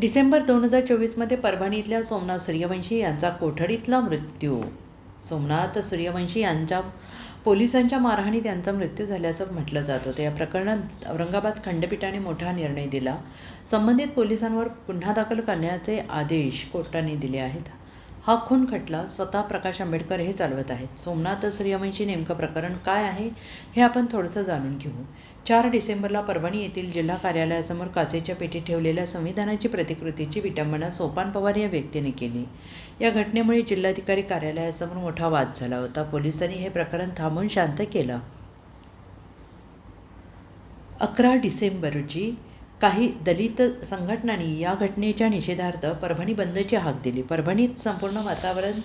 डिसेंबर दोन हजार चोवीसमध्ये परभणी इथल्या सोमनाथ सूर्यवंशी यांचा कोठडीतला मृत्यू. सोमनाथ सूर्यवंशी यांच्या पोलिसांच्या मारहाणीत त्यांचा मृत्यू झाल्याचं म्हटलं जात होतं. या प्रकरणात औरंगाबाद खंडपीठाने मोठा निर्णय दिला. संबंधित पोलिसांवर गुन्हा दाखल करण्याचे आदेश कोर्टाने दिले आहेत. हा खून खटला स्वतः प्रकाश आंबेडकर हे चालवत आहेत. सोमनाथ सूर्यवंशी नेमकं प्रकरण काय आहे हे आपण थोडंसं जाणून घेऊ. चार डिसेंबरला परभणी येथील जिल्हा कार्यालयासमोर काचेच्या पेटीत ठेवलेल्या संविधानाची प्रतिकृतीची विटंबना सोपान पवार या व्यक्तीने केली. या घटनेमुळे जिल्हाधिकारी कार्यालयासमोर मोठा वाद झाला होता. पोलिसांनी हे प्रकरण थांबून शांत केलं. अकरा डिसेंबर रोजी काही दलित संघटनांनी या घटनेच्या निषेधार्थ परभणी बंदची हाक दिली. परभणीत संपूर्ण वातावरण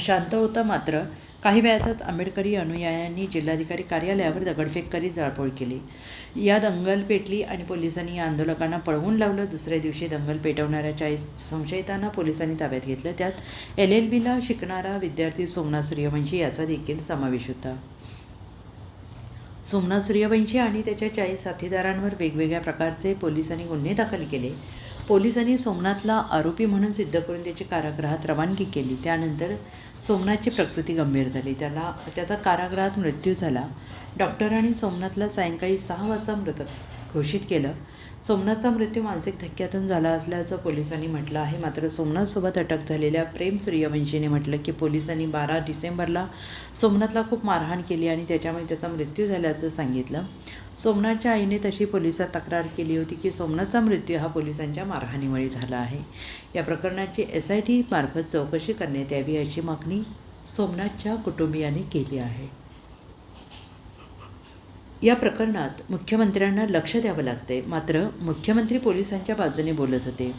शांत होतं मात्र काही वेळातच आंबेडकरी अनुयायांनी जिल्हाधिकारी कार्यालयावर दगडफेक करीत जाळपोळ केली. या दंगल पेटली आणि पोलिसांनी या आंदोलकांना पळवून लावलं. दुसऱ्या दिवशी दंगल पेटवणाऱ्या चाळीस संशयितांना पोलिसांनी ताब्यात घेतलं. त्यात एल एल बीला शिकणारा विद्यार्थी सोमनाथ सूर्यवंशी याचा देखील समावेश होता. सोमनाथ सूर्यवंशी आणि त्याच्या चाळीस साथीदारांवर वेगवेगळ्या प्रकारचे पोलिसांनी गुन्हे दाखल केले. पोलिसांनी सोमनाथला आरोपी म्हणून सिद्ध करून त्याची कारागृहात रवानगी केली. त्यानंतर सोमनाथची प्रकृती गंभीर झाली. त्याला त्याचा कारागृहात मृत्यू झाला. डॉक्टरांनी सोमनाथला सायंकाळी सहा वाजता मृत घोषित केलं. सोमनाथचा मृत्यू मानसिक धक्क्यातून झाला असल्याचं पोलिसांनी म्हटलं आहे. मात्र सोमनाथसोबत अटक झालेल्या प्रेम सूर्यवंशीने म्हटलं की पोलिसांनी बारा डिसेंबरला सोमनाथला खूप मारहाण केली आणि त्याच्यामुळे त्याचा मृत्यू झाल्याचं सांगितलं. सोमनाथच्या आईने तशी पोलिसात तक्रार केली होती की सोमनाथचा मृत्यू हा पोलिसांच्या मारहाणीमुळे झाला आहे. या प्रकरणाची एस आय टी मार्फत चौकशी करण्यात यावी अशी मागणी सोमनाथच्या कुटुंबियांनी केली आहे. या प्रकरणात मुख्यमंत्र्यांना लक्ष द्यावं लागते मात्र मुख्यमंत्री पोलिसांच्या बाजूने बोलत होते.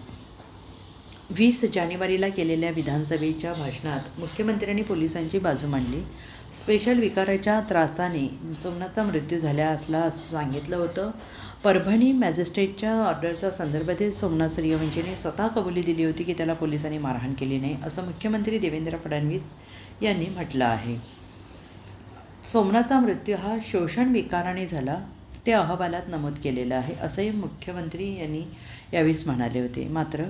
वीस जानेवारीला केलेल्या विधानसभेच्या भाषणात मुख्यमंत्र्यांनी पोलिसांची बाजू मांडली. स्पेशल विकाराच्या त्रासाने सोमनाथचा मृत्यू झाला असला असं सांगितलं होतं. परभणी मॅजिस्ट्रेटच्या ऑर्डरचा संदर्भ देत सोमनाथ सूर्यवंशीने स्वतः कबुली दिली होती की त्याला पोलिसांनी मारहाण केली नाही असं मुख्यमंत्री देवेंद्र फडणवीस यांनी म्हटलं आहे. सोमनाथचा मृत्यू हा शोषण विकाराने झाला. ते अहवालात नमूद केलेलं आहे. असंही मुख्यमंत्री यांनी यावेळीच म्हणाले होते. मात्र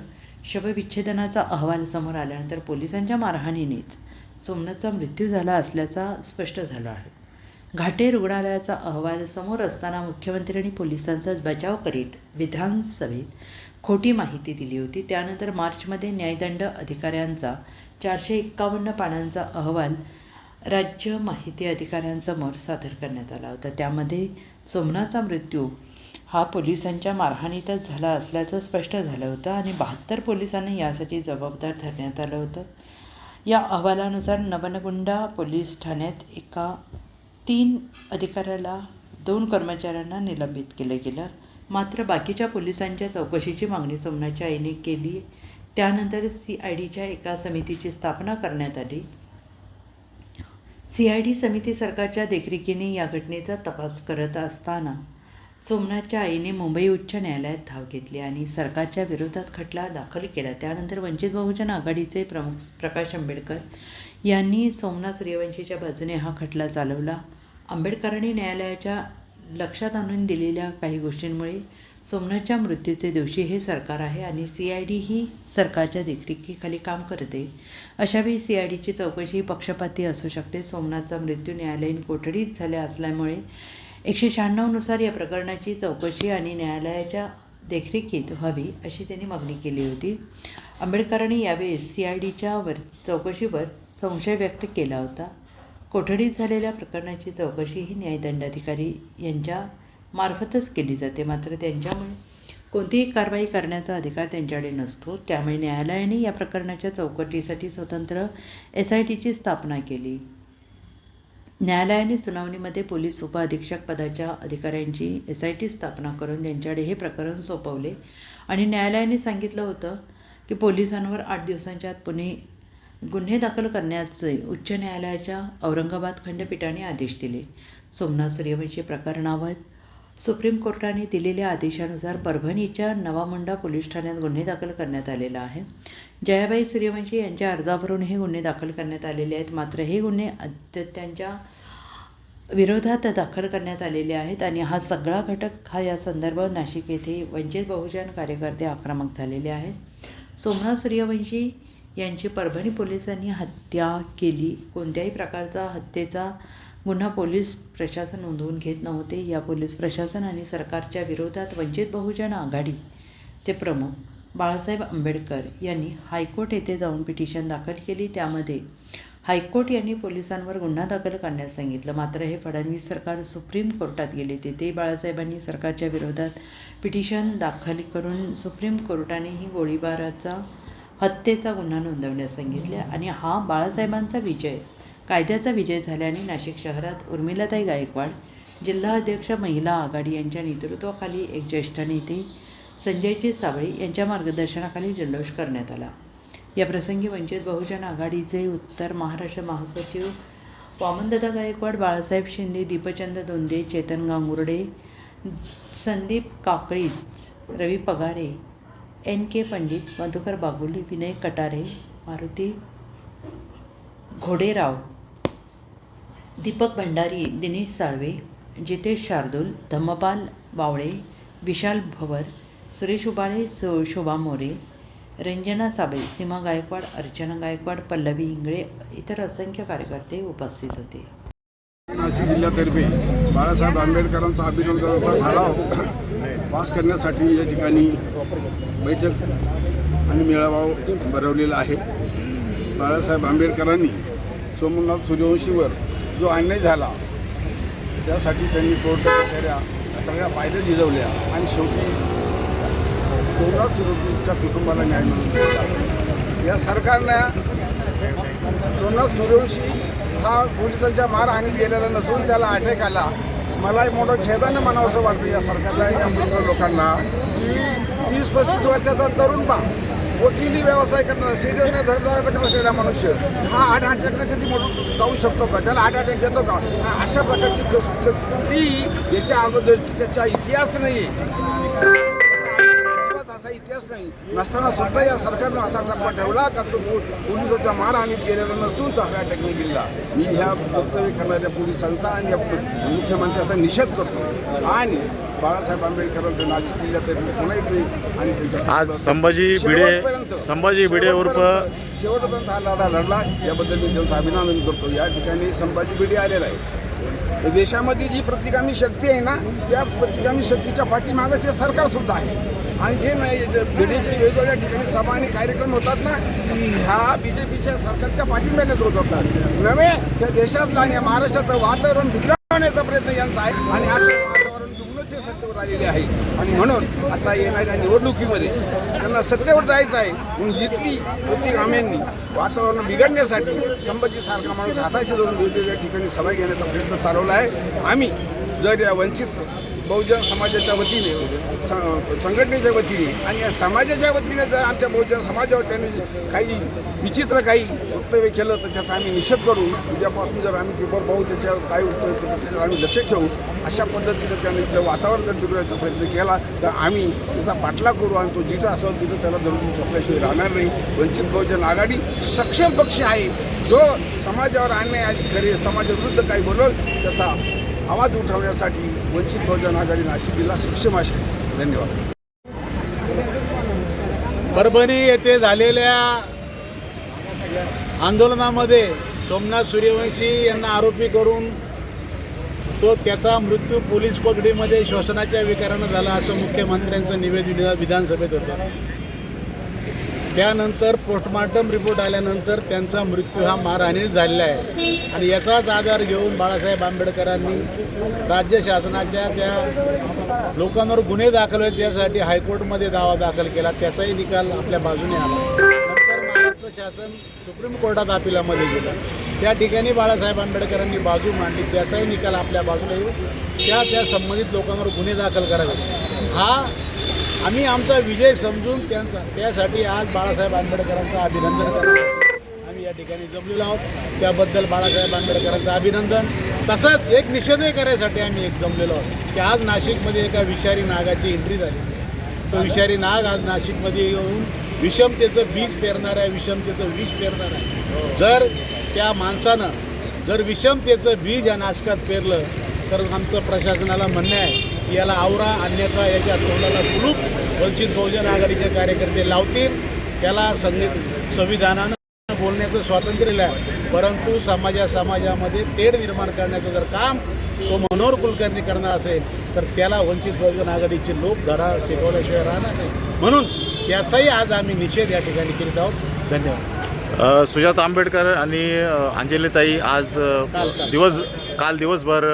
शवविच्छेदनाचा अहवाल समोर आल्यानंतर पोलिसांच्या मारहाणीनेच सोमनाथचा मृत्यू झाला असल्याचा स्पष्ट झाला आहे. घाटे रुग्णालयाचा अहवाल समोर असताना मुख्यमंत्री आणि पोलिसांचा बचाव करीत विधानसभेत खोटी माहिती दिली होती. त्यानंतर मार्चमध्ये न्यायदंड अधिकाऱ्यांचा चारशे एक्कावन्न पानांचा अहवाल राज्य माहिती अधिकाऱ्यांसमोर सादर करण्यात आला होता. त्यामध्ये सोमनाथचा मृत्यू हा पोलिसांच्या मारहाणीतच झाला असल्याचं स्पष्ट झालं होतं आणि बहात्तर पोलिसांना यासाठी जबाबदार धरण्यात आलं होतं. या अहवालानुसार नवनगुंडा पोलीस ठाण्यात एका तीन अधिकाऱ्याला दोन कर्मचाऱ्यांना निलंबित केलं गेलं. मात्र बाकीच्या पोलिसांच्या चौकशीची मागणी सोमनाथच्या आईने केली. त्यानंतर सी आय डीच्या एका समितीची स्थापना करण्यात आली. सी आय डी समिती सरकारच्या देखरेखीने या घटनेचा तपास करत असताना सोमनाथच्या आईने मुंबई उच्च न्यायालयात धाव घेतली आणि सरकारच्या विरोधात खटला दाखल केला. त्यानंतर वंचित बहुजन आघाडीचे प्रमुख प्रकाश आंबेडकर यांनी सोमनाथ सूर्यवंशीच्या बाजूने हा खटला चालवला. आंबेडकरांनी न्यायालयाच्या लक्षात आणून दिलेल्या काही गोष्टींमुळे सोमनाथच्या मृत्यूचे दिवशी हे सरकार आहे आणि सी आय डी ही सरकारच्या देखरेखीखाली काम करते. अशावेळी सी आय डीची चौकशी पक्षपाती असू शकते. सोमनाथचा मृत्यू न्यायालयीन कोठडीत झाल्या असल्यामुळे एकशे शहाण्णवनुसार या प्रकरणाची चौकशी आणि न्यायालयाच्या देखरेखीत व्हावी अशी त्यांनी मागणी केली होती. आंबेडकरांनी यावेळी सी आय डीच्या वर चौकशीवर संशय व्यक्त केला होता. कोठडीत झालेल्या प्रकरणाची चौकशी ही न्यायदंडाधिकारी यांच्या मार्फतच केली जाते. मात्र त्यांच्यामुळे कोणतीही कारवाई करण्याचा अधिकार त्यांच्याकडे नसतो. त्यामुळे न्यायालयाने या प्रकरणाच्या चौकटीसाठी स्वतंत्र एस आय टीची स्थापना केली. न्यायालयाने सुनावणीमध्ये पोलीस उपअधीक्षक पदाच्या अधिकाऱ्यांची एस आय टी स्थापना करून त्यांच्याकडे हे प्रकरण सोपवले आणि न्यायालयाने सांगितलं होतं की पोलिसांवर आठ दिवसांच्या आत पुणे गुन्हे दाखल करण्याचे उच्च न्यायालयाच्या औरंगाबाद खंडपीठाने आदेश दिले. सोमनाथ सूर्यवंशी प्रकरणावर सुप्रीम कोर्टाने दिलेल्या आदेशानुसार परभणीच्या नवामुंडा पोलीस ठाण्यात गुन्हे दाखल करण्यात आलेला आहे. जयाबाई सूर्यवंशी यांच्या अर्जावरून हे गुन्हे दाखल करण्यात आलेले आहेत. मात्र हे गुन्हे त्यांच्या विरोधात दाखल करण्यात आलेले आहेत आणि हा सगळा घटक हा या संदर्भ नाशिक येथे वंचित बहुजन कार्यकर्ते आक्रमक झालेले आहेत. सोमनाथ सूर्यवंशी यांची परभणी पोलिसांनी हत्या केली. कोणत्याही प्रकारचा हत्येचा गुन्हा पोलीस प्रशासन नोंदवून घेत नव्हते. या पोलीस प्रशासन आणि सरकारच्या विरोधात वंचित बहुजन आघाडी ते प्रमुख बाळासाहेब आंबेडकर यांनी हायकोर्ट येथे जाऊन पिटिशन दाखल केली. त्यामध्ये हायकोर्ट यांनी पोलिसांवर गुन्हा दाखल करण्यास सांगितलं. मात्र हे फडणवीस सरकार सुप्रीम कोर्टात गेले. तेथे बाळासाहेबांनी सरकारच्या विरोधात पिटिशन दाखल करून सुप्रीम कोर्टानेही गोळीबाराचा हत्येचा गुन्हा नोंदवण्यास सांगितले आणि हा बाळासाहेबांचा विजय कायद्याचा विजय झाल्याने नाशिक शहरात उर्मिलाताई गायकवाड जिल्हा अध्यक्ष महिला आघाडी यांच्या नेतृत्वाखाली एक ज्येष्ठ नेते संजयजी साबळे यांच्या मार्गदर्शनाखाली जल्लोष करण्यात आला. या प्रसंगी वंचित बहुजन आघाडीचे उत्तर महाराष्ट्र महासचिव वामनदादा गायकवाड बाळासाहेब शिंदे दीपचंद दोंदे चेतन गांगुर्डे संदीप काकळीच रवी पगारे एन के पंडित मधुकर बागुली विनय कटारे मारुती घोडेराव दीपक भंडारी दिनेश साळवे जितेश शार्दूल धम्मपाल बावळे विशाल भवर सुरेश उबाळे सो शोभा मोरे रंजना साबळे सीमा गायकवाड अर्चना गायकवाड पल्लवी इंगळे इतर असंख्य कार्यकर्ते उपस्थित होते. नाशिक जिल्ह्यातर्फे बाळासाहेब आंबेडकरांचा अभिनंदनाचा ठराव पास करण्यासाठी या ठिकाणी बैठक आणि मेळावा भरवलेला आहे. बाळासाहेब आंबेडकरांनी सोमनाथ सूर्यवंशीवर जो अन्याय झाला त्यासाठी त्यांनी कोर्ट कचऱ्या सगळ्या पायद्या झिजवल्या आणि शेवटी सोमनाथ सूर्यवंशीच्या कुटुंबाला न्याय मिळून या सरकारनं सोमनाथ सूर्यवंशी हा पोलिसांच्या मारहाणीत गेलेला नसून त्याला अटॅक आला. मला एक मोठं खेदानं म्हणावं असं वाटतं या सरकारला या मूर्ख लोकांना. की तीस पस्तीस वर्षाचा तरुण बा वकिली व्यवसाय करणारा सिरियसने धरला असलेला मनुष्य हा आठ अटॅकनं कधी मोठं जाऊ शकतो का? त्याला आठ अटॅक येतो का? अशा प्रकारची ती याच्या अगोदरची त्याचा इतिहास नाही. असा इतिहास नाही. नसताना सुद्धा या सरकारनं असा टप्पा ठेवला का तो पोलिसाच्या मारहाणीत गेलेला नसून तो ह्या टेक्निक गेला मी ह्या वक्तव्य करणाऱ्या पोलिसांचा आणि या मुख्यमंत्र्याचा निषेध करतो. आणि बाळासाहेब आंबेडकरांचं नाशिक जिल्ह्यात पुन्हा येते आणि आज संभाजी भिडे संभाजी भिडे उर्फ शेवटपर्यंत- हा लढा लढला. याबद्दल मी त्यांचं अभिनंदन करतो. या ठिकाणी संभाजी भिडे आलेला आहे तर देशामध्ये जी प्रतिगामी शक्ती आहे ना त्या प्रतिगामी शक्तीच्या पाठीमागं हे सरकार सुद्धा आहे. आणि जे नाही भिडेचे वेगवेगळ्या ठिकाणी सभा आणि कार्यक्रम होतात ना ह्या बी जे पीच्या सरकारच्या पाठिंब्याने होत होतात नव्हे त्या देशातला आणि महाराष्ट्राचं वातावरण बिघडवण्याचा प्रयत्न यांचा आहे. आणि असं वर्ष सत्तेवर आलेले आहे आणि म्हणून आता येणाऱ्या निवडणुकीमध्ये त्यांना सत्तेवर जायचं आहे. म्हणून इथली आम्ही वातावरण बिघडण्यासाठी संभाजी सारखा माणूस हाताशी धरून वेगवेगळ्या ठिकाणी सभा घेण्याचा प्रयत्न चालवला आहे. आम्ही जर या वंचित बहुजन समाजाच्या वतीने स- संघटनेच्या वतीने आणि या समाजाच्या वतीने जर आमच्या बहुजन समाजावर त्यांनी काही विचित्र काही वक्तव्य केलं तर त्याचा आम्ही निषेध करू. उद्यापासून जर आम्ही पेपर पाहू त्याच्यावर काय वक्तव्य त्याच्यावर आम्ही लक्ष ठेवू. अशा पद्धतीनं त्यांनी जर वातावरण जर बिघडवायचा प्रयत्न केला तर आम्ही त्याचा पाठलाग करू आणि तो जिथं असेल तिथं त्याला धरून झोपल्याशिवाय राहणार नाही. वंचित बहुजन आघाडी सक्षम पक्ष आहे. जो समाजावर अन्याय आणि खरे समाजाविरुद्ध काही बोलल त्याचा आवाज उठवण्यासाठी वंचित बहुजन आघाडी नाशिक जिल्हा सक्षम असेल. धन्यवाद. परभणी येथे झालेल्या आंदोलनामध्ये सोमनाथ सूर्यवंशी यांना आरोपी करून तो त्याचा मृत्यू पोलीस कोठडीमध्ये श्वसनाच्या विकारानं झाला असं मुख्यमंत्र्यांचं निवेदन विधानसभेत होतं. त्यानंतर पोस्टमार्टम रिपोर्ट आल्यानंतर त्यांचा मृत्यू हा मारहाणीत झालेला आहे. आणि याचाच आधार घेऊन बाळासाहेब आंबेडकरांनी राज्य शासनाच्या त्या लोकांवर गुन्हे दाखल आहेत त्यासाठी हायकोर्टमध्ये दावा दाखल केला. त्याचाही निकाल आपल्या बाजूने आला. शासन सुप्रीम कोर्टात अपिलामध्ये गेलं. त्या ठिकाणी बाळासाहेब आंबेडकरांनी बाजू मांडली. त्याचाही निकाल आपल्या बाजूला येऊन त्या त्या संबंधित लोकांवर गुन्हे दाखल करावे. हा आम्ही आमचा विजय समजून त्यांचा त्यासाठी आज बाळासाहेब आंबेडकरांचं अभिनंदन करतो. आम्ही या ठिकाणी जमलेलो आहोत. त्याबद्दल बाळासाहेब आंबेडकरांचं अभिनंदन. तसंच एक निषेधही करायसाठी आम्ही एक जमलेलो आहोत. की आज नाशिकमध्ये एका विषारी नागाची एंट्री झाली. तो विषारी नाग आज नाशिकमध्ये येऊन विषमतेचं बीज पेरणार आहे विषमतेचं विष पेरणार आहे जर त्या माणसानं जर विषमतेचं बीज या नाशकात पेरलं तर आमचं प्रशासनाला म्हणणं आहे की याला आवरा अन्यथा याच्या तोंडाला कुलूप वंचित बहुजन आघाडीचे कार्यकर्ते लावतील. त्याला संगीत संविधानानं बोलण्याचं स्वातंत्र्य आहे. परंतु समाजा समाजामध्ये तेढ निर्माण करण्याचं जर काम तो मनोहर कुलकर्णी करणार असेल तर त्याला वंचित बहुजन आघाडीचे लोक धडा शिकवल्याशिवाय राहणार नाही. म्हणून त्याचाही आज आम्ही निषेध या ठिकाणी करीत आहोत. धन्यवाद. सुजात आंबेडकर आणि अंजलीताई आज दिवस काल दिवसभर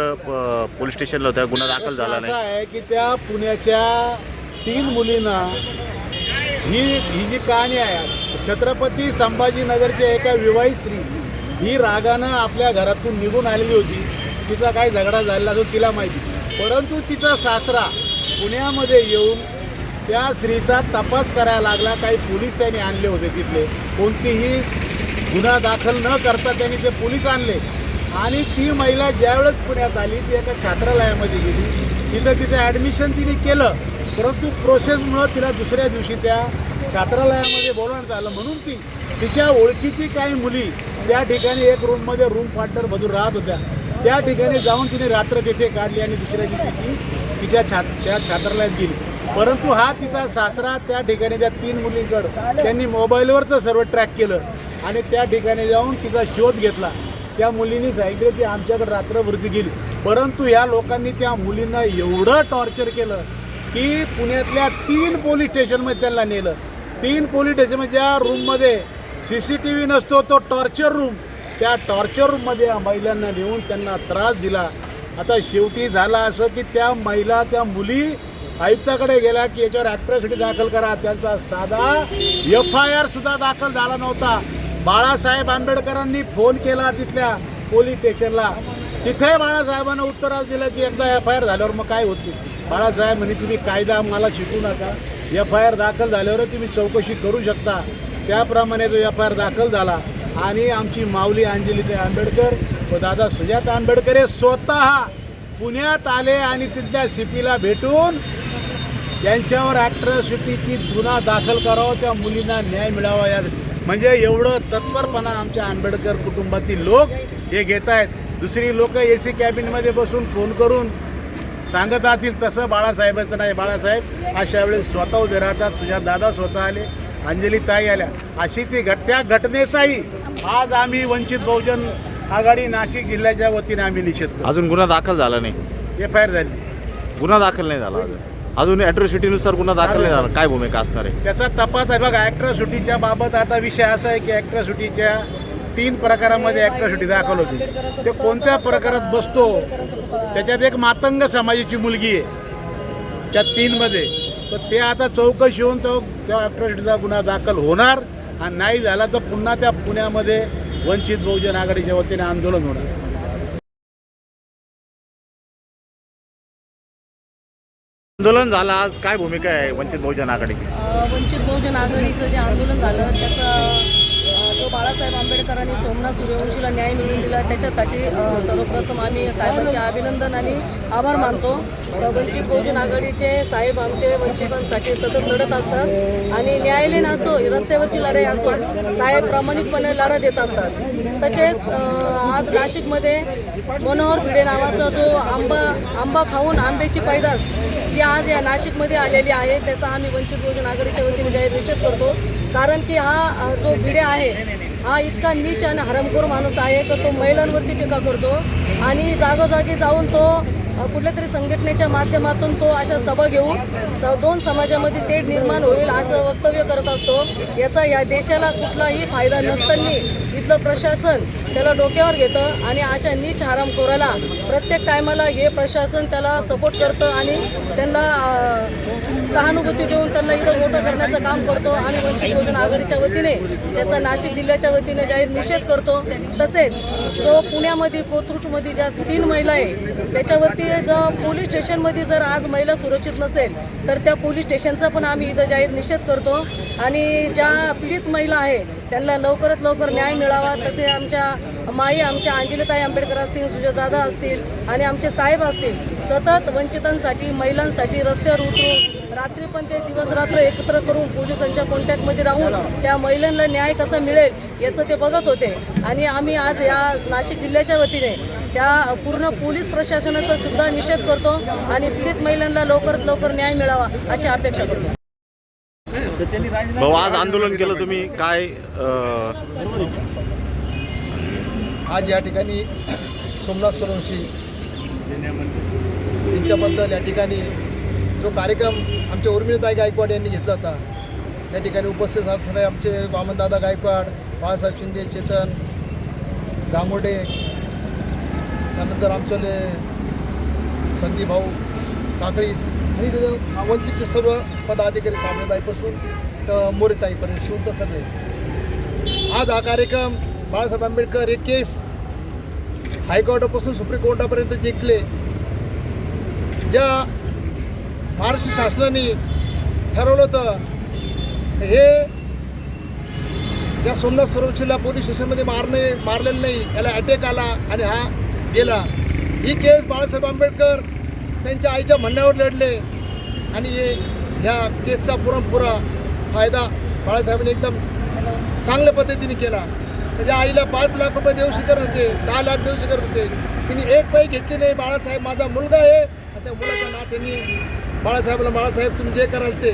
पोलीस स्टेशनला होत्या गुन्हा दाखल झाला नाही. आहे की त्या पुण्याच्या तीन मुलींना ही ही जी कहाणी आहे छत्रपती संभाजीनगरच्या एका विवाहित स्त्री ही रागानं आपल्या घरातून निघून आलेली होती. तिचा काय झगडा झालेला तो तिला माहिती. परंतु तिचा सासरा पुण्यामध्ये येऊन त्या स्त्रीचा तपास करायला लागला. काही पोलीस त्यांनी आणले होते तिथले. कोणतीही गुन्हा दाखल न करता त्यांनी ते पोलीस आणले. आणि ती महिला ज्यावेळेस पुण्यात आली ती एका छात्रालयामध्ये गेली. तिथं तिचं ॲडमिशन तिने केलं. परंतु प्रोसेसमुळं तिला दुसऱ्या दिवशी त्या छात्रालयामध्ये बोलवण्यात आलं. म्हणून ती तिच्या ओळखीची काही मुली त्या ठिकाणी एक रूममध्ये रूम फाटर मधून राहत होत्या. त्या ठिकाणी जाऊन तिने रात्र तिथे काढली आणि दुसऱ्या दिवशी ती तिच्या छात त्या छात्रालयात गेली. परंतु हा तिचा सासरा त्या ठिकाणी त्या तीन मुलींकडं त्यांनी मोबाईलवरचं सर्व ट्रॅक केलं आणि त्या ठिकाणी जाऊन तिचा शोध घेतला. त्या मुलींनी सांगितलं की आमच्याकडे रात्रवृत्ती गेली. परंतु या लोकांनी त्या मुलींना एवढं टॉर्चर केलं की पुण्यातल्या तीन पोलीस स्टेशनमध्ये त्यांना नेलं. तीन पोलीस स्टेशनमध्ये ज्या रूममध्ये सी सी टी व्ही नसतो तो टॉर्चर रूम त्या टॉर्चर रूममध्ये या महिलांना नेऊन त्यांना त्रास दिला. आता शेवटी झाला असं की त्या महिला त्या मुली आयुक्ताकडे गेला की याच्यावर ॲट्रॉसिटी दाखल करा. त्यांचा साधा एफ आय आर सुद्धा दाखल झाला नव्हता. बाळासाहेब आंबेडकरांनी फोन केला तिथल्या पोलीस स्टेशनला. तिथे बाळासाहेबांना उत्तर आज दिलं की एकदा एफ आय आर झाल्यावर मग काय होती? बाळासाहेब म्हणे तुम्ही कायदा मला शिकू नका. एफ आय आर दाखल झाल्यावर तुम्ही चौकशी करू शकता. त्याप्रमाणे तो एफ आय आर दाखल झाला. आणि आमची माऊली अंजलिताई आंबेडकर व दादा सुजाता आंबेडकर हे स्वतः पुण्यात आले आणि तिथल्या सीपीला भेटून यांच्यावर ॲट्रॉसिटीची गुन्हा दाखल करावा त्या मुलींना न्याय मिळावा या म्हणजे एवढं तत्परपणा आमच्या आंबेडकर कुटुंबातील लोक हे घेत आहेत दुसरी लोक ए सी कॅबिनमध्ये बसून फोन करून सांगत असतील तसं बाळासाहेबाचं नाही. बाळासाहेब अशा वेळेस स्वतः उभे राहतात तुझ्या दादा स्वतः आले अंजली ताई आल्या. अशी ती घट त्या घटनेचाही आज आम्ही वंचित बहुजन आघाडी नाशिक जिल्ह्याच्या वतीने आम्ही निषेध अजून गुन्हा दाखल झाला नाही. एफ आय आर झाली. गुन्हा दाखल नाही झाला अजून. अजून ॲट्रॉसिटीनुसार गुन्हा दाखल नाही झाला. काय भूमिका असणार आहे? त्याचा तपास आहे. बघा ॲट्रॉसिटीच्या बाबत आता विषय असा आहे की ॲट्रॉसिटीच्या तीन प्रकारामध्ये ॲट्रॉसिटी दाखल होती. ते कोणत्या प्रकारात बसतो? त्याच्यात एक मातंग समाजाची मुलगी आहे. त्या तीनमध्ये. तर ते आता चौकशी होऊन तो त्या ॲट्रॉसिटीचा गुन्हा दाखल होणार. आणि नाही झाला तर पुन्हा त्या पुण्यामध्ये वंचित बहुजन आघाडीच्या वतीने आंदोलन होणार. आंदोलन झालं आज काय भूमिका आहे वंचित बहुजन आघाडीची? वंचित बहुजन आघाडीचं जे आंदोलन झालं त्याचा जो बाळासाहेब आंबेडकरांनी सोमनाथ सूर्यवंशीला न्याय मिळवून दिला त्याच्यासाठी सर्वप्रथम आम्ही साहेबांचे अभिनंदन आणि आभार मानतो. तर वंचित बहुजन आघाडीचे साहेब आमचे वंचितांसाठी सतत लढत असतात आणि न्यायालयीन असो रस्त्यावरची लढाई असो साहेब प्रामाणिकपणे लढा देत असतात. तसेच आज नाशिकमध्ये मनोहर भिडे नावाचा जो आंबा आंबा खाऊन आंब्याची पैदास जी आज या नाशिकमध्ये आलेली आहे त्याचा आम्ही वंचित बहुजन आघाडीच्या वतीने जाहीर निषेध करतो. कारण की हा जो भिडे आहे हा इतका नीच आणि हरमखोर माणूस आहे तर तो महिलांवरती टीका करतो. आणि जागोजागी जाऊन तो कुठल्या तरी संघटनेच्या माध्यमातून तो अशा सभा घेऊन स दोन समाजामध्ये तेढ निर्माण होईल असं वक्तव्य करत असतो. याचा या देशाला कुठलाही फायदा नसताना इथलं प्रशासन त्याला डोक्यावर घेतं आणि अशा नीच हरामखोराला प्रत्येक टायमाला हे प्रशासन त्याला सपोर्ट करतं आणि त्यांना सहानुभूती देऊन त्यांना इथं मोठं करण्याचं काम करतो आणि वंचित बहुजन आघाडीच्या वतीने त्याचा नाशिक जिल्ह्याच्या वतीने जाहीर निषेध करतो. तसेच जो पुण्यामध्ये कोथरूडमध्ये ज्या तीन महिला आहे त्याच्यावरती जर पोलीस स्टेशनमध्ये जर आज महिला सुरक्षित नसेल तर त्या पोलीस स्टेशनचा पण आम्ही इथं जाहीर निषेध करतो. आणि ज्या पीडित महिला आहे त्यांना लवकरात लवकर न्याय मिळावा. तसे आमच्या माई आमच्या अंजलीताई आंबेडकर असतील सुजादादा असतील आणि आमचे साहेब असतील सतत वंचितांसाठी महिलांसाठी रस्त्यावर उतरून रात्री पण ते दिवस रात्र एकत्र करून पोलिसांच्या कॉन्टॅक्टमध्ये राहून त्या महिलांना न्याय कसा मिळेल याचं ते बघत होते. आणि आम्ही आज या नाशिक जिल्ह्याच्या वतीने त्या पूर्ण पोलीस प्रशासनाचा सुद्धा निषेध करतो आणि पीडित महिलांना लवकरात लवकर न्याय मिळावा अशी अपेक्षा करतो. भाऊ आज आंदोलन केलं तुम्ही. काय आज या ठिकाणी सोमनाथ सोरवंशी यांच्याबद्दल या ठिकाणी जो कार्यक्रम आमच्या उर्मिलताई गायकवाड यांनी घेतला होता त्या ठिकाणी उपस्थित असणारे आमचे वामनदादा गायकवाड बाळासाहेब शिंदे चेतन गांगोडे त्यानंतर आमच्याले संदीप भाऊ काकळी आणि वंचितचे सर्व पदाधिकारी सामनेबाईपासून तर मोरेताईपर्यंत शिवंत सगळे. आज हा कार्यक्रम बाळासाहेब आंबेडकर हे केस हायकोर्टापासून सुप्रीम कोर्टापर्यंत जिंकले. ज्या महाराष्ट्र शासनाने ठरवलं होतं. हे या सोमनाथ सरोवरशीला पोलीस स्टेशनमध्ये मारणे मारलेलं नाही याला अटॅक आला आणि हा गेला. ही केस बाळासाहेब आंबेडकर त्यांच्या आईच्या म्हणण्यावर लढले आणि हे ह्या केसचा पुरणपुरा फायदा बाळासाहेबांनी एकदम चांगल्या पद्धतीने केला. त्याच्या आईला पाच लाख रुपये देऊशी करत होते दहा लाख देऊशी करत होते. तिने एक पै घेतली नाही बाळासाहेब माझा मुलगा आहे. आणि त्या मुलाच्या नात्याने बाळासाहेबला बाळासाहेब तुम्ही जे कराल ते.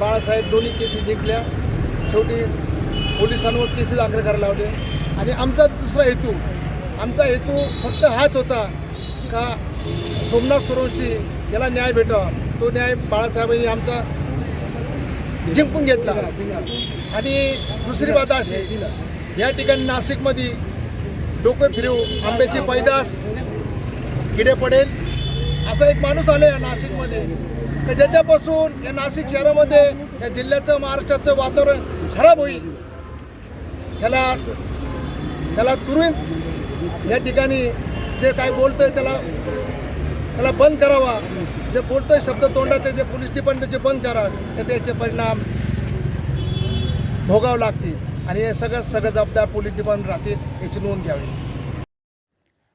बाळासाहेब दोन्ही केसेस जिंकल्या. शेवटी पोलिसांवर केसेस दाखल करायला लावले. आणि आमचा दुसरा हेतू आमचा हेतू फक्त हाच होता का सोमनाथ सुरवशी याला न्याय भेटावा. तो न्याय बाळासाहेबांनी आमचा जिंकून घेतला. आणि दुसरी बात अशी या ठिकाणी नाशिकमध्ये डोकं फिरवू आंब्याची पैदास किडे पडेल असा एक माणूस आला या नाशिकमध्ये. तर ज्याच्यापासून या नाशिक शहरामध्ये या जिल्ह्याचं महाराष्ट्राचं वातावरण खराब होईल त्याला त्याला तुरंत या ठिकाणी जे काय बोलतंय त्याला त्याला बंद करावा. जे बोलतोय शब्द तोंडाचे जे पोलीस डिपार्टमेंटचे बंद करा तर त्याचे परिणाम भोगावं लागतील. आणि हे सगळं सगळं जबाबदार पोलीस डिपार्टमेंट राहते याची नोंद घ्यावी.